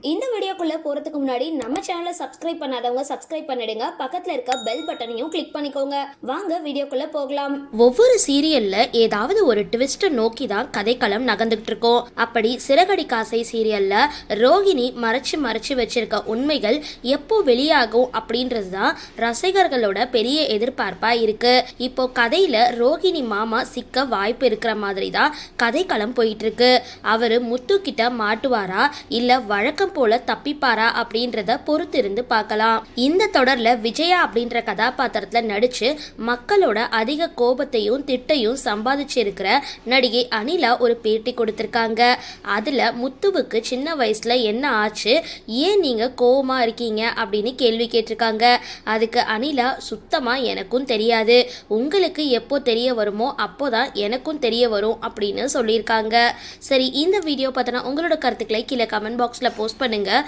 இந்த வீடியோக்குள்ளே போறதுக்கு முன்னாடி நம்ம சேனலை சப்ஸ்கிரைப் பண்ணாதவங்க சப்ஸ்கிரைப் பண்ணிடுங்க. பக்கத்தில் இருக்க பெல் பட்டனையும் கிளிக் பண்ணிக்கோங்க. வாங்க வீடியோக்குள்ளே போகலாம். ஒவ்வொரு சீரியல்ல ஏதாவது ஒரு ட்விஸ்ட்டை நோக்கி தான் கதைக்களம் நகர்ந்துகிட்டு இருக்கோம். அப்படி சிறகடி காசை சீரியல்ல ரோகிணி மறைச்சு மறைச்சு வச்சிருக்க உண்மைகள் எப்போ வெளியாகும் அப்படின்றது தான் ரசிகர்களோட பெரிய எதிர்பார்ப்பாக இருக்கு. இப்போ கதையில் ரோகிணி மாமா சிக்க வாய்ப்பு இருக்கிற மாதிரி தான் கதைக்களம் போயிட்டு இருக்கு. அவர் முத்து கிட்ட மாட்டுவாரா? இல்லை வழக்கம் போல தப்பிப்பாரா அப்படின்றத பொறுத்திருந்து பார்க்கலாம். இந்த தொடர்ல விஜயா அப்படின்ற கதாபாத்திரத்துல நடிச்சு மக்களோட அதிக கோபத்தையும் திட்டையும் சம்பாதிச்சிருக்கிற நடிகை அனிலா ஒரு பேட்டி கொடுத்திருக்காங்க. அதுல முத்துவுக்கு சின்ன வயசுல என்ன ஆச்சு? ஏன் நீங்க கோபமா இருக்கீங்க? அப்படின்னு கேள்வி கேட்டிருக்காங்க. அதுக்கு அனிலா சுத்தமா எனக்கும் தெரியாது. உங்களுக்கு எப்போ தெரிய வருமோ அப்போதான் எனக்கும் தெரிய வரும் அப்படின்னு சொல்லியிருக்காங்க. சரி இந்த வீடியோ பார்த்தனா உங்களோட கருத்துக்களை கீழே கமெண்ட் பாக்ஸில் போஸ்ட் பண்ணுங்கள்